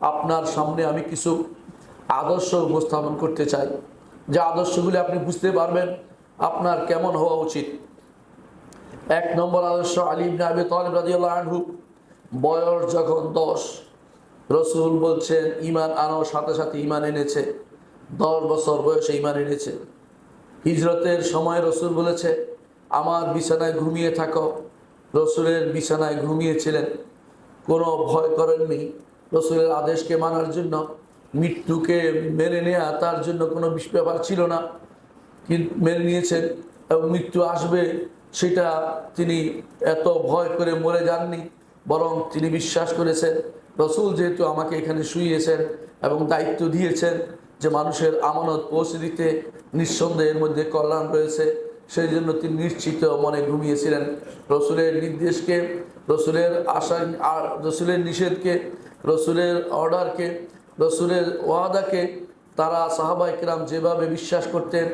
আপনার সামনে আমি কিছু আদর্শ উপস্থাপন করতে চাই। যে আদর্শগুলি আপনি বুঝতে পারবেন আপনার কেমন হওয়া উচিত। এক নম্বর আদর্শ আলী ইবনে আবি তালিব রাদিয়াল্লাহু আনহু, বয়স যখন দশ, রসুল বলছেন ইমান আনার সাথে সাথে ইমান এনেছে। দশ বছর বয়সে ইমান এনেছে। হিজরতের সময় রসুল বলেছে, আমার বিছানায় ঘুমিয়ে থাকো। রসুলের বিছানায় ঘুমিয়েছিলেন। কোনো ভয় করেননি। রসুলের আদেশকে মানার জন্য, মৃত্যুকে মেনে নেওয়া তার জন্য কোনো ব্যাপার ছিল না। কিন্তু মেনে নিয়েছেন এবং মৃত্যু আসবে সেটা তিনি এত ভয় করে মরে যাননি, বরং তিনি বিশ্বাস করেছেন, রসুল যেহেতু আমাকে এখানে শুইয়েছেন এবং দায়িত্ব দিয়েছেন যে মানুষের আমানত পৌঁছে দিতে নিঃসন্দেহের মধ্যে কল্যাণ রয়েছে, সেই জন্য তিনি নিশ্চিত মনে ঘুমিয়েছিলেন। রসুলের নির্দেশকে, রসুলের আশা রসুলের নিষেধকে রসুলের অর্ডারকে, রসুলের ওয়াদাকে, তারা সাহাবাইকেরাম যেভাবে বিশ্বাস করতেন,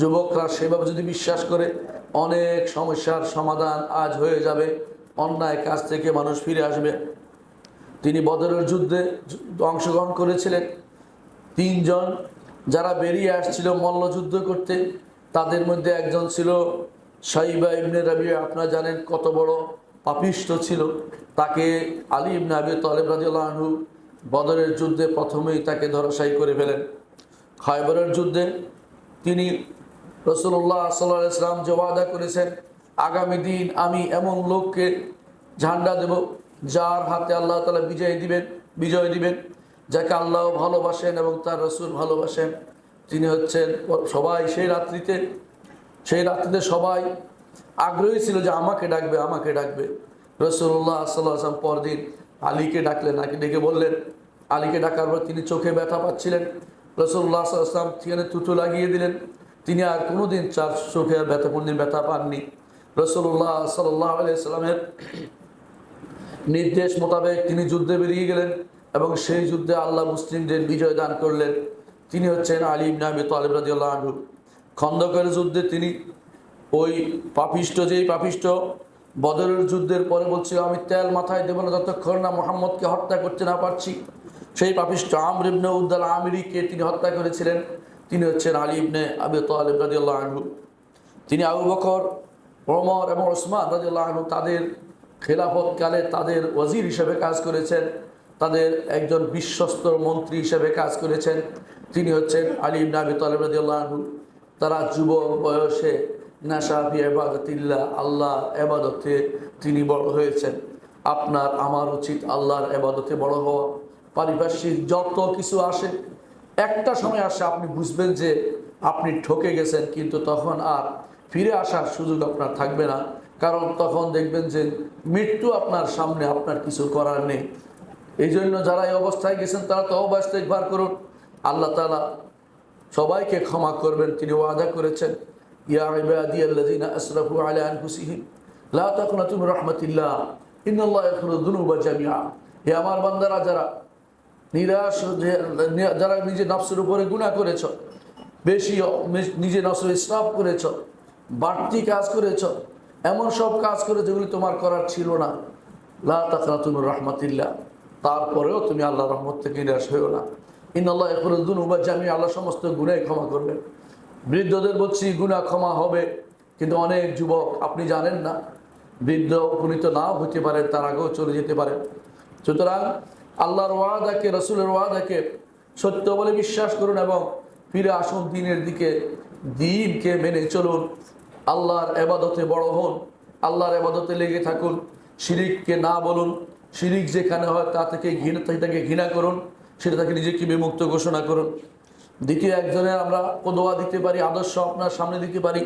যুবকরা সেভাবে যদি বিশ্বাস করে, অনেক সমস্যার সমাধান আজ হয়ে যাবে, অন্যায় কাজ থেকে মানুষ ফিরে আসবে। তিনি বদরের যুদ্ধে অংশগ্রহণ করেছিলেন। তিনজন যারা বেরিয়ে আসছিল মল্লযুদ্ধ করতে, তাদের মধ্যে একজন ছিল সাইবা ইবনে রাবি আপনারা জানেন কত বড় পাপিষ্ট ছিল। তাকে আলী ইবনে আবি তলেব রাজিউল্লাহ বদরের যুদ্ধে প্রথমেই তাকে ধরাশায়ী করে ফেলেন। খাইবরের যুদ্ধে তিনি রসুল্লাহ সাল্লাহ ইসলাম যে ওয়াদা করেছেন, আগামী দিন আমি এমন লোককে ঝান্ডা দেব যার হাতে আল্লাহ তালা বিজয় দিবেন বিজয় দিবেন, যাকে আল্লাহ ভালোবাসেন এবং তার রসুল ভালোবাসেন। তিনি হচ্ছেন সবাই সেই রাত্রিতে সেই রাত্রিতে সবাই আগ্রহী ছিল যে আমাকে ডাকবে আমাকে ডাকবে। রসুল্লাহ সাল্লাহ আসলাম পরদিন আলীকে ডাকলেন নাকি ডেকে বললেন, আলীকে ডাকার পর তিনি চোখে ব্যথা পাচ্ছিলেন। রসুল্লাহ সাল্লাম সেখানে তুতু লাগিয়ে দিলেন। তিনি আর কোনোদিন চার চোখে ব্যথা কোনদিন ব্যথা পাননি। রসুল্লাহ সাল্লাহ আলিয়াল্লামের নির্দেশ মোতাবেক তিনি যুদ্ধে বেরিয়ে গেলেন এবং সেই যুদ্ধে আল্লাহ মুসলিমদের বিজয় দান করলেন। তিনি হচ্ছেন আলী ইবনে আবি তালিব রাদিয়াল্লাহু খন্দকের যুদ্ধে তিনি ওই পাপিষ্ট যেই পাপিষ্ট বদরের যুদ্ধের পরে বলছিল আমি তেল মাথায় দেবো না, যতক্ষণ না মোহাম্মদকে হত্যা করতে না পারছি। সেই পাপিষ্ট আমর ইবনে উদ্দাল আমিরিকে তিনি হত্যা করেছিলেন। তিনি হচ্ছেন আলী ইবনে আবি তালিব রাদিয়াল্লাহু আনহু। তিনি আবু বকর, ওমর এবং ওসমান রাদিয়াল্লাহু আনহু তাদের খেলাফতকালে তাদের ওয়াজির হিসেবে কাজ করেছেন। তাদের একজন বিশ্বস্ত মন্ত্রী হিসেবে কাজ করেছেন। তিনি হচ্ছেন আলী ইবনে আবি তালিব রাদিয়াল্লাহু আনহু। তারা যুবক বয়সে নাসাফি এবাদতিল্লাহ আল্লাহ এবাদতে তিনি বড় হয়েছেন। আপনার, আমার উচিত আল্লাহর এবাদতে বড় হওয়া। পারিপার্শ্বিক যত কিছু আসে, একটা সময় আসে আপনি বুঝবেন যে আপনি ঠকে গেছেন, কিন্তু তখন আর ফিরে আসার সুযোগ আপনার থাকবে না। কারণ তখন দেখবেন যে মৃত্যু আপনার সামনে, আপনার কিছু করার নেই। এই জন্য যারা এই অবস্থায় গেছেন, তারা তো অবস্থা একবার করুন। আল্লাহ তালা সবাইকে ক্ষমা করবেন, তিনি ওয়াদা করেছেন। ইয়া ইবাদি আল্লাযিনা আসরাফু আলা আনফুসিহিম লা তাকনাতু মির রাহমাতিল্লাহ ইন্নাল্লাহ ইয়াগফিরু যুনুবা জামিআ হে আমার বান্দারা, যারা নিরাশ যারা নিজে নফসের উপরে গুনাহ করেছ, বেশি নিজে নফসের ইসরাফ করেছ, বাড়তি কাজ করেছ, এমন সব কাজ করে যেগুলি তোমার করার ছিল না, লা তাকনাতু মির রাহমাতিল্লাহ। তারপরেও তুমি আল্লাহ রহমত থেকে নিরাশ হয়েও না। ইন্নাল্লাহ ইয়াগফিরু যুনুবা জামিআ আল্লাহ সমস্ত গুনাহ ক্ষমা করবেন। বৃদ্ধদের বলছি গুণা ক্ষমা হবে। কিন্তু অনেক যুবক, আপনি জানেন না, বৃদ্ধ উপনীত নাও হতে পারে, তার আগেও চলে যেতে পারে। সুতরাং আল্লাহর ওয়াদাকে, রসুলের ওয়াদাকে সত্য বলে বিশ্বাস করুন এবং ফিরে আসুন দিনের দিকে। দিনকে মেনে চলুন, আল্লাহর এবাদতে বড় হন, আল্লাহর এবাদতে লেগে থাকুন, শিরিককে না বলুন, শিরিক যেখানে হয় তা থেকে ঘৃণা, তাকে ঘৃণা করুন, সেটা তাকে নিজেকে বিমুক্ত ঘোষণা করুন। দ্বিতীয় একজনের আমরা পদোয়া দিতে পারি, আদর্শ আপনার সামনে দিতে পারি।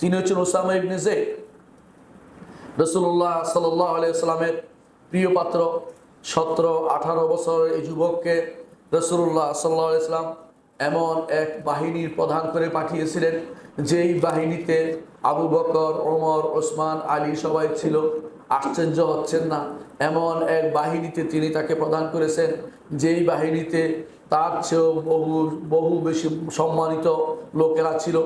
তিনি হচ্ছেন ওসামা ইবনে জে রসুল্লাহ সাল্লাহ আলিয়াল্লামের প্রিয় পাত্র, সতেরো, আঠারো বছরের এই যুবককে রসুল্লাহ সাল্লাহ ইসলাম এমন এক বাহিনীর প্রধান করে পাঠিয়েছিলেন, যেই বাহিনীতে আবু বকর, ওমর, ওসমান, আলী সবাই ছিল। আশ্চর্য হচ্ছেন না, এমন এক বাহিনীতে তিনি তাকে প্রদান করেছেন, যেই বাহিনীতে তার চেয়েও বহু বহু বেশি সম্মানিত লোকেরা ছিল।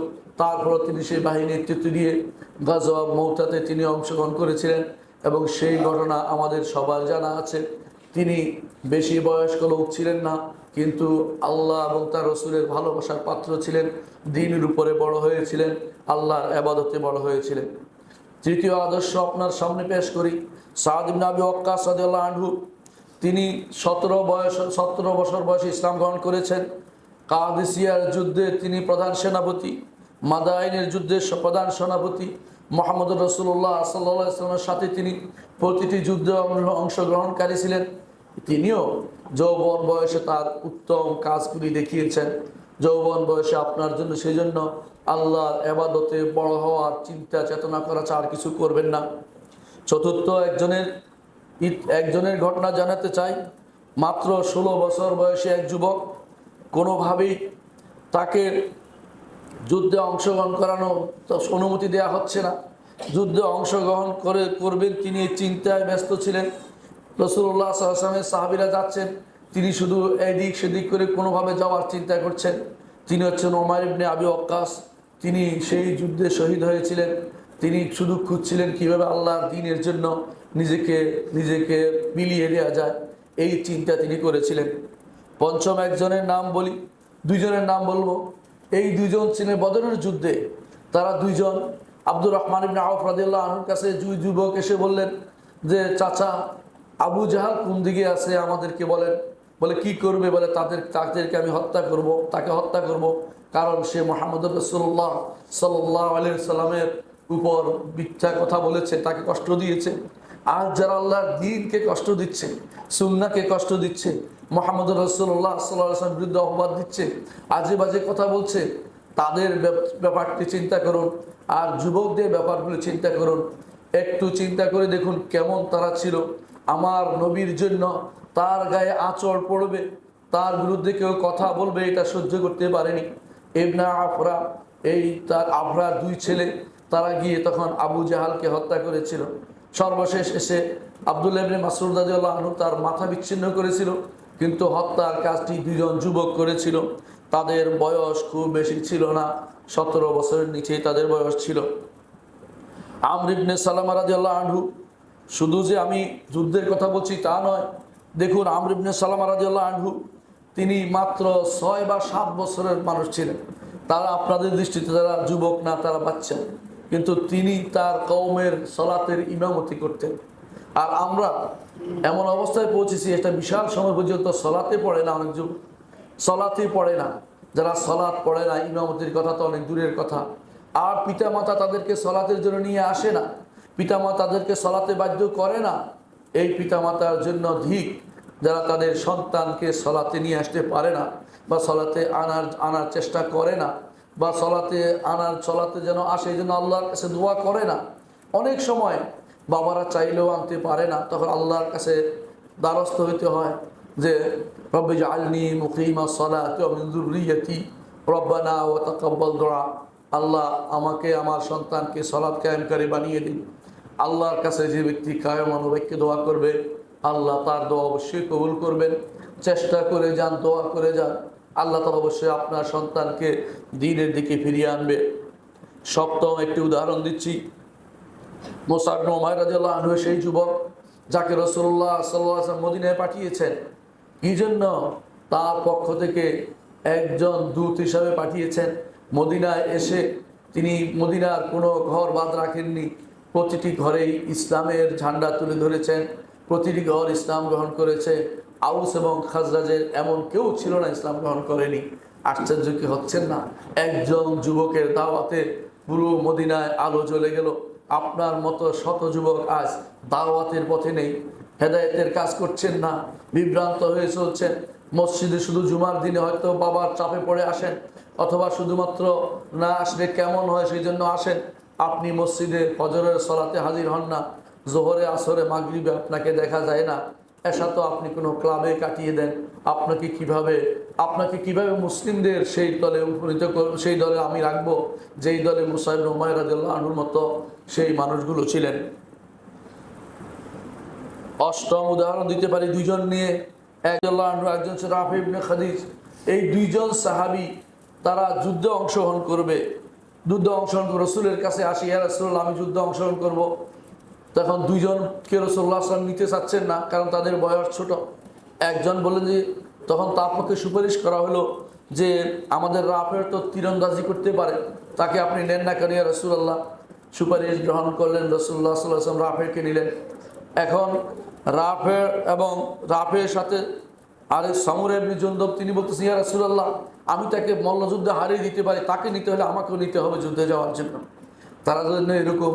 তারপর তিনি সেই বাহিনীর নেতৃত্ব দিয়ে গাজওয়া মৌতাতে তিনি অংশগ্রহণ করেছিলেন এবং সেই ঘটনা আমাদের সবার জানা আছে। তিনি বেশি বয়স্ক লোক ছিলেন না, কিন্তু আল্লাহ এবং তার রসুলের ভালোবাসার পাত্র ছিলেন, দিনের উপরে বড় হয়েছিলেন, আল্লাহর আবাদতে বড় হয়েছিলেন। তৃতীয় আদর্শ আপনার সামনে পেশ করি। সাদিম নাবি রাদিয়াল্লাহু আনহু তিনি সতেরো বয়স, সতেরো বছর বয়সে ইসলাম গ্রহণ করেছেন। কাদিসিয়ার যুদ্ধে তিনি প্রধান সেনাপতি মাদাইনের যুদ্ধে প্রধান সেনাপতি, মোহাম্মদ রসুল্লাহ সাল্লাহ ইসলামের সাথে তিনি প্রতিটি যুদ্ধে অংশগ্রহণকারী ছিলেন। তিনিও যৌবন বয়সে তার উত্তম কাজগুলি দেখিয়েছেন। যৌবন বয়সে আপনার জন্য সেই জন্য আল্লাহর এবাদতে বড় হওয়ার চিন্তা, চেতনা করা ছাড়া কিছু করবেন না। চতুর্থ একজনের একজনের ঘটনা জানাতে চাই। মাত্র ষোলো বছর বয়সে এক যুবক কোনোভাবেই তাকে যুদ্ধে অংশগ্রহণ করানো অনুমতি দেওয়া হচ্ছে না। যুদ্ধে অংশগ্রহণ করে করবেন তিনি চিন্তায় ব্যস্ত ছিলেন। রসুল্লাহ আসলামের সাহাবিরা যাচ্ছেন, তিনি শুধু এদিক সেদিক করে কোনোভাবে যাওয়ার চিন্তা করছেন। তিনি হচ্ছেন ওমার ইবনে আবি অক্কাস তিনি সেই যুদ্ধে শহীদ হয়েছিলেন। তিনি শুধু খুঁজছিলেন কীভাবে আল্লাহর দিনের জন্য নিজেকে নিজেকে মিলিয়ে দেওয়া যায়। এই চিন্তা তিনি করেছিলেন। পঞ্চম একজনের নাম বলি, দুইজনের নাম বলব। এই দুইজন ছিলেন বদরের যুদ্ধে। তারা দুইজন, আব্দুর রহমান ইবনে আউফ রাদিয়াল্লাহু আনহুর কাছে দুই যুবক এসে বললেন যে, চাচা, আবু জাহাল কোন দিকে আছে আমাদেরকে বলেন। বলে, কি করবে? বলে, তাদের, তাদেরকে আমি হত্যা করব, তাকে হত্যা করব। কারণ সে মোহাম্মদ রসুল্লাহ সাল্লাহ আলি সাল্লামের উপর মিথ্যা কথা বলেছে, তাকে কষ্ট দিয়েছে। আর যারা আল্লাহর দিনকে কষ্ট দিচ্ছে সুন্নাকে কষ্ট দিচ্ছে মোহাম্মদ রসুল্লাহ সাল্লাহ বিরুদ্ধে অপবাদ দিচ্ছে আজে বাজে কথা বলছে, তাদের ব্যাপ- ব্যাপারটি চিন্তা করুন, আর যুবকদের ব্যাপারগুলো চিন্তা করুন। একটু চিন্তা করে দেখুন কেমন তারা ছিল। আমার নবীর জন্য তার গায়ে আঁচড় পড়বে, তার বিরুদ্ধে কেউ কথা বলবে, এটা সহ্য করতে পারেনি। এবনা আফরা, এই তার আফরা দুই ছেলে, তারা গিয়ে তখন আবু জাহালকে হত্যা করেছিল। সর্বশেষ এসে আবদুল্লাহ ইবনে মাসুদ রাদিয়াল্লাহু আনহু তার মাথা বিচ্ছিন্ন করেছিল, কিন্তু হত্যার কাজটি দুজন যুবক করেছিল। তাদের বয়স খুব বেশি ছিল না, সতেরো বছরের নিচেই তাদের বয়স ছিল। আমর ইবনে সালামা রাদিয়াল্লাহু আনহু, শুধু যে আমি যুদ্ধের কথা বলছি তা নয়, দেখুন আমর ইবনে সালামা রাদিয়াল্লাহু আনহু, তিনি মাত্র ছয় বা সাত বছরের মানুষ ছিলেন। তারা আপনাদের দৃষ্টিতে যারা যুবক না, তারা বাচ্চা। কিন্তু তিনি তার কওমের সলাতের ইমামতি করতেন। আর আমরা এমন অবস্থায় পৌঁছেছি, একটা বিশাল সময় পর্যন্ত সলাতে পড়ে না অনেক যুব সলাতে পড়ে না। যারা সলাৎ পড়ে না, ইমামতির কথা তো অনেক দূরের কথা। আর পিতামাতা তাদেরকে সলাতের জন্য নিয়ে আসে না। পিতামাতা তাদেরকে সলাতে বাধ্য করে না। এই পিতামাতার জন্য ধিক যারা তাদের সন্তানকে সলাতে নিয়ে আসতে পারে না বা সলাতে আনার আনার চেষ্টা করে না। বা সলাতে আনার চলাতে যেন আসে, এই জন্য আল্লাহর কাছে দোয়া করে না। অনেক সময় বাবারা চাইলেও আনতে পারে না, তখন আল্লাহর কাছে দ্বারস্থ হইতে হয় যে, রব্বি সলাতি ওয়া মিন যুররিয়াতি, রব্বানা ওয়া তাকাব্বাল দুআ আল্লাহ আমাকে, আমার সন্তানকে সলাৎ কায়েমকারী বানিয়ে দিন। আল্লাহর কাছে যে ব্যক্তি কায়েম অনুবেগকে দোয়া করবে, আল্লাহ তার দোয়া অবশ্যই কবুল করবেন। চেষ্টা করে যান, দোয়া করে যান। আল্লাহ তালা অবশ্যই আপনার সন্তানকে দিনের দিকে ফিরিয়ে আনবে। সপ্তম একটি উদাহরণ দিচ্ছি। মোসাদ সেই যুবক যাকে রসুল্লাহ সাল্লাহ মদিনায় পাঠিয়েছেন। কি জন্য? তার পক্ষ থেকে একজন দূত হিসাবে পাঠিয়েছেন। মদিনায় এসে তিনি মদিনার কোনো ঘর বাদ রাখেননি। প্রতিটি ঘরেই ইসলামের ঝান্ডা তুলে ধরেছেন। প্রতিটি ঘর ইসলাম গ্রহণ করেছে। আউস এবং খাজরাজের এমন কেউ ছিল না, ইসলাম গ্রহণ করেনি। আশ্চর্য কি হচ্ছেন না? একজন যুবকের দাওয়াতে পুরো মদিনায় আলো জ্বলে গেল। আপনার মতো শত যুবক আজ দাওয়াতের পথে নেই। হেদায়েতের কাজ করছেন না, বিভ্রান্ত হয়ে চলছেন। মসজিদে শুধু জুমার দিনে হয়তো বাবার চাপে পড়ে আসেন, অথবা শুধুমাত্র না আসলে কেমন হয় সেই জন্য আসেন। আপনি মসজিদে হজরের সলাতে হাজির হন না, জোহরে, আসরে, মাগরিবে আপনাকে দেখা যায় না। এসা তো আপনি কোনো ক্লাবে কাটিয়ে দেন আপনাকে কীভাবে আপনাকে কীভাবে মুসলিমদের সেই দলে উপনীত সেই দলে আমি রাখব যেই দলে মুসাইব রুমায় রাজুল্লাহ আনুর মতো সেই মানুষগুলো ছিলেন। অষ্টম উদাহরণ দিতে পারি দুইজন নিয়ে। একজন আনহু, একজন হচ্ছে রাফি ইবনে খাদিজ। এই দুইজন সাহাবি তারা যুদ্ধে অংশগ্রহণ করবে। যুদ্ধে অংশগ্রহণ রসুলের কাছে আসি ইয়া রসুল আমি যুদ্ধে অংশগ্রহণ করব। তখন দুইজনকে রসুল্লাহ আসলাম নিতে চাচ্ছেন না, কারণ তাদের বয়স ছোট। একজন বললেন যে, তখন তার পক্ষে সুপারিশ করা হলো যে, আমাদের রাফের তো তীরন্দাজি করতে পারে, তাকে আপনি নেন না করিয়া রসুল্লাহ সুপারিশ গ্রহণ করলেন রসুল্লাহ সাল্লাম রাফেরকে নিলেন। এখন রাফের এবং রাফের সাথে আরে সমর এমনি জন্দব, তিনি বলতেছেন, ইয়া রাসূলুল্লাহ, আমি তাকে মল্লযুদ্ধে হারিয়ে দিতে পারি, তাকে নিতে হলে আমাকেও নিতে হবে যুদ্ধে যাওয়ার জন্য। তারা জন্য এরকম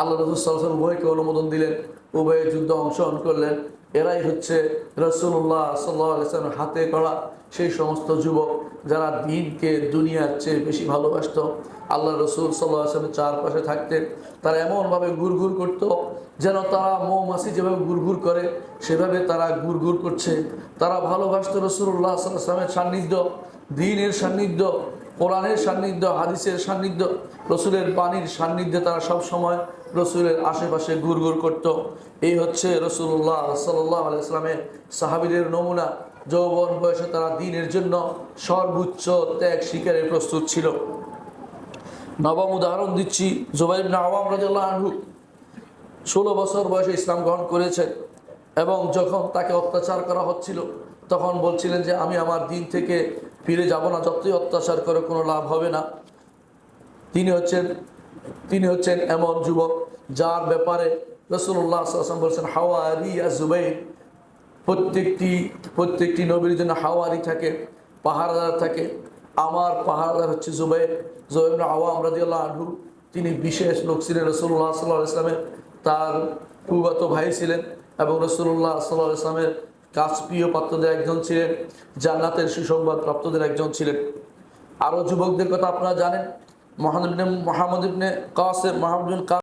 আল্লাহ রসুল সাল্লাম উভয়কে অনুমোদন দিলেন উভয়ে যুদ্ধে অংশগ্রহণ করলেন। এরাই হচ্ছে রসুল্লাহ সাল্লামের হাতে করা সেই সমস্ত যুবক যারা দিনকে দুনিয়ার চেয়ে বেশি ভালোবাসত। আল্লাহ রসুল সাল্লাহ আসলামের চারপাশে থাকতেন, তারা এমনভাবে ঘুরঘুর করতো যেন তারা মৌমাছি যেভাবে ঘুরঘুর করে, সেভাবে তারা ঘুরঘুর করছে। তারা ভালোবাসত রসুল্লাহ সাল্লামের সান্নিধ্য, দিনের সান্নিধ্য কোরআনের সান্নিধ্য, হাদিসের সান্নিধ্য, রসুলের বাণীর সান্নিধ্যে তারা সব সময় রসুলের আশেপাশে ঘুরঘুর করত। এই হচ্ছে রসুল্লাহ সাল্লাহ আলাইসলামের সাহাবিদের নমুনা। যৌবন বয়সে তারা দিনের জন্য সর্বোচ্চ ত্যাগ শিকারে প্রস্তুত ছিল। নবম উদাহরণ দিচ্ছি জোবাইব আওয়াম রাজাল্লাহ আনহু ষোলো বছর বয়সে ইসলাম গ্রহণ করেছেন এবং যখন তাকে অত্যাচার করা হচ্ছিল, তখন বলছিলেন যে, আমি আমার দিন থেকে ফিরে যাব না, যতই অত্যাচার করে কোনো লাভ হবে না। তিনি হচ্ছেন তিনি হচ্ছেন এমন যুবক যার ব্যাপারে রসুল্লাহ আসলাম বলছেন হাওয়ারি আর জুবাইর। প্রত্যেকটি প্রত্যেকটি নবীর জন্য হাওয়ারি থাকে, পাহারাদার থাকে। আমার পাহারাদার হচ্ছে জুবাইর। জুবাইর আওয়াম রাজিউল্লাহ আনহু, তিনি বিশেষ লোক ছিলেন রসুল্লাহ সাল্লাহ ইসলামের তার ফুবাতো ভাই ছিলেন এবং রসুল্লাহ সাল্লাহ ইসলামের কাজ প্রিয় পাত্রদের একজন ছিলেন, জান্নাতের সুসংবাদ প্রাপ্তদের একজন ছিলেন। আরও যুবকদের কথা আপনারা জানেন মহানবিন মোহাম্মদ ইবনে কাসেম